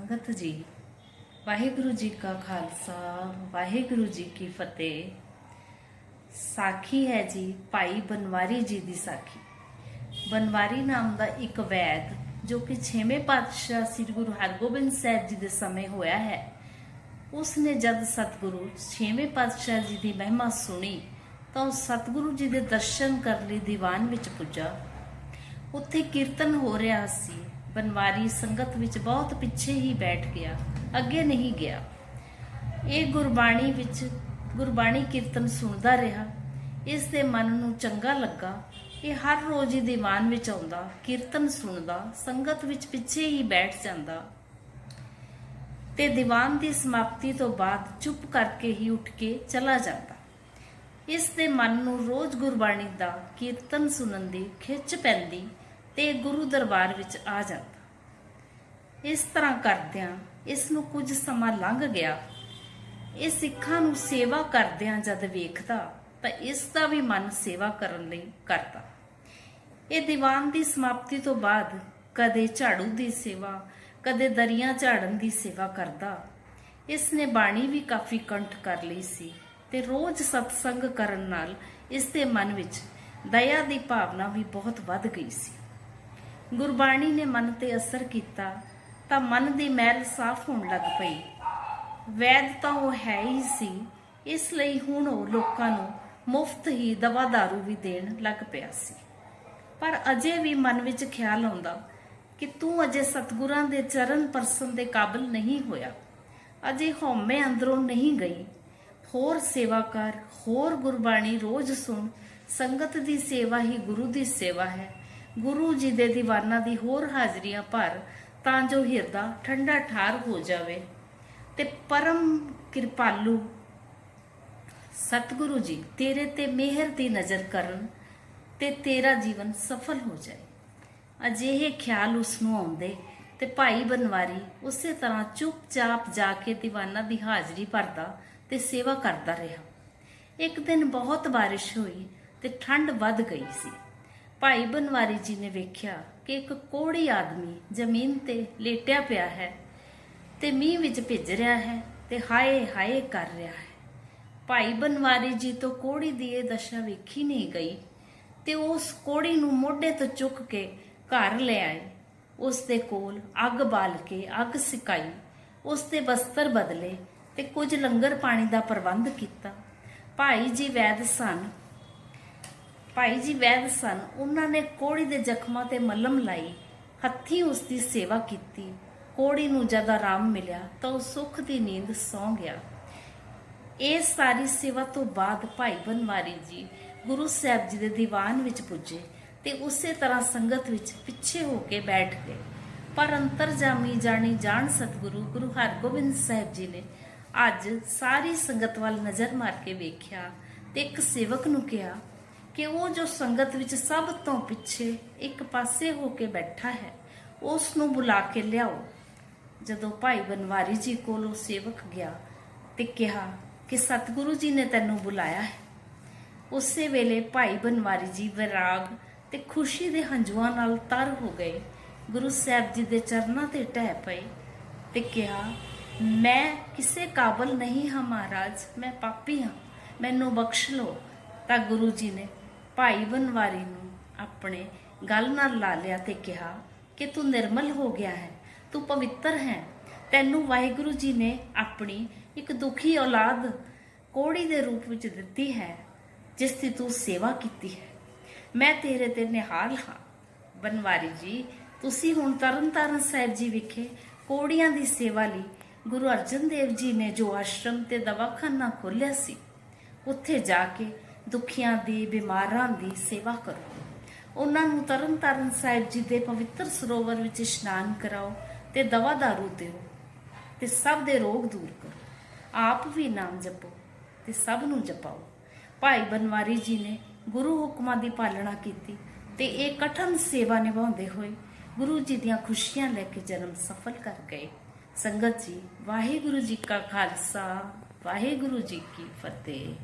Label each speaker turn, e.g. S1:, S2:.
S1: ਸੰਗਤ ਜੀ, ਵਾਹਿਗੁਰੂ ਜੀ ਕਾ ਖਾਲਸਾ, ਵਾਹਿਗੁਰੂ ਜੀ ਕੀ ਫਤਿਹ। ਸਾਖੀ ਹੈ ਜੀ ਭਾਈ ਬਨਵਾਰੀ ਜੀ ਦੀ ਸਾਖੀ। ਬਨਵਾਰੀ ਨਾਮ ਦਾ ਇੱਕ ਵੈਦ, ਜੋ ਕਿ 6ਵੇਂ ਪਾਤਸ਼ਾਹ ਸ੍ਰੀ ਗੁਰੂ ਹਰਗੋਬਿੰਦ ਸਾਹਿਬ ਜੀ ਦੇ ਸਮੇਂ ਹੋਇਆ ਹੈ। ਉਸ ਨੇ ਜਦ ਸਤਿਗੁਰੂ 6ਵੇਂ ਪਾਤਸ਼ਾਹ ਜੀ ਦੀ ਮਹਿਮਾ ਸੁਣੀ, ਤਾਂ ਉਹ ਸਤਿਗੁਰੂ ਜੀ ਦੇ ਦਰਸ਼ਨ ਕਰਨ ਲਈ ਦੀਵਾਨ ਵਿੱਚ ਪੁੱਜਾ। ਉੱਥੇ ਕੀਰਤਨ ਹੋ ਰਿਹਾ ਸੀ। ਬਨਵਾਰੀ ਸੰਗਤ ਵਿੱਚ ਬਹੁਤ ਪਿੱਛੇ ਹੀ ਬੈਠ ਗਿਆ, ਅੱਗੇ ਨਹੀਂ ਗਿਆ। ਇਹ ਗੁਰਬਾਣੀ ਵਿੱਚ ਗੁਰਬਾਣੀ ਕੀਰਤਨ ਸੁਣਦਾ ਰਿਹਾ। ਇਸ ਦੇ ਮਨ ਨੂੰ ਚੰਗਾ ਲੱਗਾ। ਇਹ ਹਰ ਰੋਜ਼ ਹੀ ਦੀਵਾਨ ਵਿੱਚ ਆਉਂਦਾ, ਕੀਰਤਨ ਸੁਣਦਾ, ਸੰਗਤ ਵਿੱਚ ਪਿੱਛੇ ਹੀ ਬੈਠ ਜਾਂਦਾ। ਤੇ ਦੀਵਾਨ ਦੀ ਸਮਾਪਤੀ ਤੋਂ ਬਾਅਦ ਚੁੱਪ ਕਰਕੇ ਹੀ ਉੱਠ ਕੇ ਚਲਾ ਜਾਂਦਾ। ਇਸ ਦੇ ਮਨ ਨੂੰ ਰੋਜ਼ ਗੁਰਬਾਣੀ ਦਾ ਕੀਰਤਨ ਸੁਣਨ ਦੀ ਖਿੱਚ ਪੈਂਦੀ। ਤੇ ਗੁਰੂ ਦਰਬਾਰ ਵਿੱਚ ਆ ਜਾਂਦਾ। ਇਸ ਤਰ੍ਹਾਂ ਕਰਦਿਆਂ ਇਸ ਨੂੰ ਕੁਝ ਸਮਾਂ ਲੰਘ ਗਿਆ। ਇਹ ਸਿੱਖਾਂ ਨੂੰ ਸੇਵਾ ਕਰਦਿਆਂ ਜਦ ਵੇਖਦਾ ਤਾਂ ਇਸ ਦਾ ਵੀ ਮਨ ਸੇਵਾ ਕਰਨ ਲਈ ਕਰਦਾ। ਇਹ ਦੀਵਾਨ ਦੀ ਸਮਾਪਤੀ ਤੋਂ ਬਾਅਦ ਕਦੇ ਝਾੜੂ ਦੀ ਸੇਵਾ, ਕਦੇ ਦਰੀਆਂ ਝਾੜਨ ਦੀ ਸੇਵਾ ਕਰਦਾ। ਇਸ ਨੇ ਬਾਣੀ ਵੀ ਕਾਫੀ ਕੰਠ ਕਰ ਲਈ ਸੀ ਤੇ ਰੋਜ਼ ਸਤਸੰਗ ਕਰਨ ਨਾਲ ਇਸ ਦੇ ਮਨ ਵਿੱਚ ਦਇਆ ਦੀ ਭਾਵਨਾ ਵੀ ਬਹੁਤ ਵੱਧ ਗਈ ਸੀ। ਗੁਰਬਾਣੀ ਨੇ ਮਨ ਤੇ ਅਸਰ ਕੀਤਾ ਤਾਂ ਮਨ ਦੀ ਮੈਲ ਸਾਫ਼ ਹੋਣ ਲੱਗ ਪਈ। ਵੈਦ ਤਾਂ ਉਹ ਹੈ ਹੀ ਸੀ, ਇਸ ਲਈ ਹੁਣ ਉਹ ਲੋਕਾਂ ਨੂੰ ਮੁਫਤ ਹੀ ਦਵਾ ਦਾਰੂ ਵੀ ਦੇਣ ਲੱਗ ਪਿਆ ਸੀ। ਪਰ ਅਜੇ ਵੀ ਮਨ ਵਿੱਚ ਖਿਆਲ ਆਉਂਦਾ ਕਿ ਤੂੰ ਅਜੇ ਸਤਿਗੁਰਾਂ ਦੇ ਚਰਨ ਪਰਸਨ ਦੇ ਕਾਬਲ ਨਹੀਂ ਹੋਇਆ। ਅਜੇ ਹਉਮੈ ਅੰਦਰੋਂ ਨਹੀਂ ਗਈ। ਹੋਰ ਸੇਵਾ ਕਰ, ਹੋਰ ਗੁਰਬਾਣੀ ਰੋਜ਼ ਸੁਣ। ਸੰਗਤ ਦੀ ਸੇਵਾ ਹੀ ਗੁਰੂ ਦੀ ਸੇਵਾ ਹੈ। ਗੁਰੂ ਜੀ ਦੇ ਦੀਵਾਨਾਂ ਦੀ ਹੋਰ ਹਾਜ਼ਰੀਆਂ ਭਰ ਤਾਂ ਜੋ ਹਿਰਦਾ ਠੰਡਾ ਠਾਰ ਹੋ ਜਾਵੇ। ਤੇ ਪਰਮ ਕਿਰਪਾਲੂ ਸਤਿਗੁਰੂ ਜੀ, ਤੇਰੇ ਤੇ ਮਿਹਰ ਦੀ ਨਜ਼ਰ ਕਰਨ ਤੇ ਤੇਰਾ ਜੀਵਨ ਸਫਲ ਹੋ ਜਾਏ। ਅਜਿਹੇ ਖਿਆਲ ਉਸ ਨੂੰ ਆਉਂਦੇ ਤੇ ਭਾਈ ਬਨਵਾਰੀ ਉਸੇ ਤਰ੍ਹਾਂ ਚੁੱਪਚਾਪ ਜਾ ਕੇ ਦੀਵਾਨਾ ਦੀ ਹਾਜ਼ਰੀ ਭਰਦਾ ਤੇ ਸੇਵਾ ਕਰਦਾ ਰਿਹਾ। ਇੱਕ ਦਿਨ ਬਹੁਤ ਬਾਰਿਸ਼ ਹੋਈ ਤੇ ਠੰਡ ਵੱਧ ਗਈ ਸੀ। ਭਾਈ ਬਨਵਾਰੀ ਜੀ ਨੇ ਵੇਖਿਆ ਕਿ ਇੱਕ ਕੋੜੀ ਆਦਮੀ ਜ਼ਮੀਨ ਤੇ ਲੇਟਿਆ ਪਿਆ ਹੈ ਤੇ ਮੀਂਹ ਵਿੱਚ ਭਿੱਜ ਰਿਹਾ ਹੈ ਤੇ ਹਾਏ ਹਾਏ ਕਰ ਰਿਹਾ ਹੈ। ਭਾਈ ਬਨਵਾਰੀ ਜੀ ਤੋਂ ਕੋੜੀ ਦੀ ਇਹ ਦਸ਼ਾ ਵੇਖੀ ਨਹੀਂ ਗਈ ਤੇ ਉਸ ਕੋੜੀ ਨੂੰ ਮੋਢੇ ਤੋਂ ਚੁੱਕ ਕੇ ਘਰ ਲੈ ਆਏ। ਉਸ ਦੇ ਕੋਲ ਅੱਗ ਬਾਲ ਕੇ ਅੱਗ ਸਿਕਾਈ, ਉਸ ਦੇ ਬਸਤਰ ਬਦਲੇ ਤੇ ਕੁਝ ਲੰਗਰ ਪਾਣੀ ਦਾ ਪ੍ਰਬੰਧ ਕੀਤਾ। ਭਾਈ ਜੀ ਵੈਦ ਸਨ ਭਾਈ ਜੀ ਵੈਦ ਸਨ। ਉਹਨਾਂ ਨੇ ਕੋੜੀ ਦੇ ਜ਼ਖਮਾਂ ਤੇ ਮਲਮ ਲਾਈ। ਹੱਥੀ ਉਸ ਦੀ ਸੇਵਾ ਕੀਤੀ। ਕੋੜੀ ਨੂੰ ਜਦ ਆਰਾਮ ਮਿਲਿਆ ਤਾਂ ਉਹ ਸੁੱਖ ਦੀ ਨੀਂਦ ਸੌਂ ਗਿਆ। ਇਹ ਸਾਰੀ ਸੇਵਾ ਤੋਂ ਬਾਅਦ ਭਾਈ ਬਨਵਾਰੀ ਜੀ ਗੁਰੂ ਸਾਹਿਬ ਜੀ ਦੇ ਦੀਵਾਨ ਵਿੱਚ ਪੁੱਜੇ ਤੇ ਉਸੇ ਤਰ੍ਹਾਂ ਸੰਗਤ ਵਿੱਚ ਪਿੱਛੇ ਹੋ ਕੇ ਬੈਠ ਗਏ। ਪਰ ਅੰਤਰਜਾਮੀ ਜਾਣੀ ਜਾਣ ਸਤਿਗੁਰੂ ਗੁਰੂ ਹਰਗੋਬਿੰਦ ਸਾਹਿਬ ਜੀ ਨੇ ਅੱਜ ਸਾਰੀ ਸੰਗਤ ਵੱਲ ਨਜ਼ਰ ਮਾਰ ਕੇ ਵੇਖਿਆ ਤੇ ਇੱਕ ਸੇਵਕ ਨੂੰ ਕਿਹਾ ਕਿ ਉਹ ਜੋ ਸੰਗਤ ਵਿੱਚ ਸਭ ਤੋਂ ਪਿੱਛੇ ਇੱਕ ਪਾਸੇ ਹੋ ਕੇ ਬੈਠਾ ਹੈ, ਉਸ ਨੂੰ ਬੁਲਾ ਕੇ ਲਿਆਓ। ਜਦੋਂ ਭਾਈ ਬਨਵਾਰੀ ਜੀ ਕੋਲ ਉਹ ਸੇਵਕ ਗਿਆ ਤੇ ਕਿਹਾ ਕਿ ਸਤਿਗੁਰੂ ਜੀ ਨੇ ਤੈਨੂੰ ਬੁਲਾਇਆ ਹੈ। ਉਸੇ ਵੇਲੇ ਭਾਈ ਬਨਵਾਰੀ ਜੀ ਵਿਰਾਗ ਤੇ ਖੁਸ਼ੀ ਦੇ ਹੰਝੂਆਂ ਨਾਲ ਤਰ ਹੋ ਗਏ। ਗੁਰੂ ਸਾਹਿਬ ਜੀ ਦੇ ਚਰਨਾਂ ਤੇ ਟਹਿ ਪਏ ਤੇ ਕਿਹਾ, ਮੈਂ ਕਿਸੇ ਕਾਬਲ ਨਹੀਂ ਹਾਂ ਮਹਾਰਾਜ, ਮੈਂ ਪਾਪੀ ਹਾਂ। ਮੈਨੂੰ ਬਖਸ਼ ਲਓ, ਤਾਂ ਗੁਰੂ ਜੀ ਨੇ ਭਾਈ ਬਨਵਾਰੀ ਨੂੰ ਆਪਣੇ ਗੱਲ ਨਾਲ ਲਾ ਲਿਆ ਤੇ ਕਿਹਾ ਕਿ ਤੂੰ ਨਿਰਮਲ ਹੋ ਗਿਆ ਹੈ, ਤੂੰ ਪਵਿੱਤਰ ਹੈ। ਤੈਨੂੰ ਵਾਹਿਗੁਰੂ ਜੀ ਨੇ ਆਪਣੀ ਇੱਕ ਦੁਖੀ ਔਲਾਦ ਕੋੜੀ ਦੇ ਰੂਪ ਵਿੱਚ ਦਿੱਤੀ ਹੈ, ਜਿਸ ਦੀ ਤੂੰ ਸੇਵਾ ਕੀਤੀ ਹੈ। ਮੈਂ ਤੇਰੇ ਤੇ ਨਿਹਾਲ ਹਾਂ। ਬਨਵਾਰੀ ਜੀ, ਤੁਸੀਂ ਹੁਣ ਤਰਨਤਾਰਨ ਸਾਹਿਬ ਜੀ ਵਿਖੇ ਕੋੜੀਆਂ ਦੀ ਸੇਵਾ ਲਈ ਗੁਰੂ ਅਰਜਨ ਦੇਵ ਜੀ ਨੇ ਜੋ ਆਸ਼ਰਮ ਤੇ ਦਵਾਖਾਨਾ ਖੋਲ੍ਹਿਆ ਸੀ, ਉੱਥੇ ਜਾ ਕੇ ਦੁਖੀਆਂ ਦੀ, ਬਿਮਾਰਾਂ ਦੀ ਸੇਵਾ ਕਰੋ। ਉਹਨਾਂ ਨੂੰ ਤਰਨਤਾਰਨ ਸਾਹਿਬ ਜੀ ਦੇ ਪਵਿੱਤਰ ਸਰੋਵਰ ਵਿੱਚ ਇਸ਼ਨਾਨ ਕਰਾਓ ਤੇ ਦਵਾ ਦਾਰੂ ਦਿਓ ਤੇ ਸਭ ਦੇ ਰੋਗ ਦੂਰ ਕਰੋ। ਆਪ ਵੀ ਨਾਮ ਜਪੋ ਤੇ ਸਭ ਨੂੰ ਜਪਾਓ। ਭਾਈ ਬਨਵਾਰੀ ਜੀ ਨੇ ਗੁਰੂ ਹੁਕਮਾਂ ਦੀ ਪਾਲਣਾ ਕੀਤੀ ਤੇ ਇਹ ਕਠਨ ਸੇਵਾ ਨਿਭਾਉਂਦੇ ਹੋਏ ਗੁਰੂ ਜੀ ਦੀਆਂ ਖੁਸ਼ੀਆਂ ਲੈ ਕੇ ਜਨਮ ਸਫਲ ਕਰ ਗਏ। ਸੰਗਤ ਜੀ, ਵਾਹਿਗੁਰੂ ਜੀ ਕਾ ਖਾਲਸਾ, ਵਾਹਿਗੁਰੂ ਜੀ ਕੀ ਫਤਿਹ।